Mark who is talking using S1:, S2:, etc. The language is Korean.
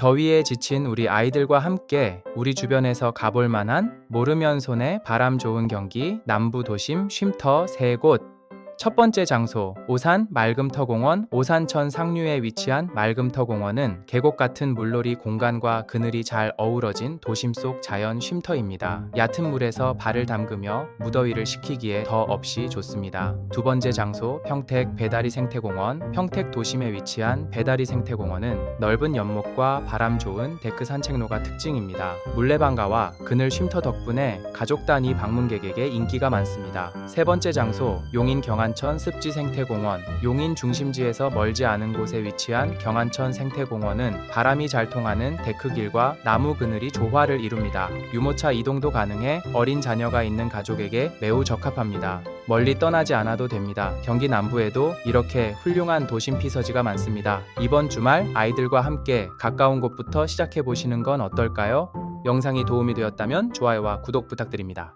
S1: 더위에 지친 우리 아이들과 함께 우리 주변에서 가볼 만한 모르면 손에 바람 좋은 경기 남부 도심 쉼터 세 곳. 첫 번째 장소 오산 맑음터공원 오산천 상류에 위치한 맑음터공원은 계곡 같은 물놀이 공간과 그늘이 잘 어우러진 도심 속 자연 쉼터입니다. 얕은 물에서 발을 담그며 무더위를 식히기에 더 없이 좋습니다. 두 번째 장소 평택 배다리 생태공원 평택 도심에 위치한 배다리 생태공원은 넓은 연못과 바람 좋은 데크 산책로가 특징입니다. 물레방가와 그늘 쉼터 덕분에 가족 단위 방문객에게 인기가 많습니다. 세 번째 장소 용인 경안천 습지 생태공원 용인 중심지에서 멀지 않은 곳에 위치한 경안천 생태공원은 바람이 잘 통하는 데크길과 나무 그늘이 조화를 이룹니다. 유모차 이동도 가능해 어린 자녀가 있는 가족에게 매우 적합합니다. 멀리 떠나지 않아도 됩니다. 경기 남부에도 이렇게 훌륭한 도심 피서지가 많습니다. 이번 주말 아이들과 함께 가까운 곳부터 시작해 보시는 건 어떨까요? 영상이 도움이 되었다면 좋아요와 구독 부탁드립니다.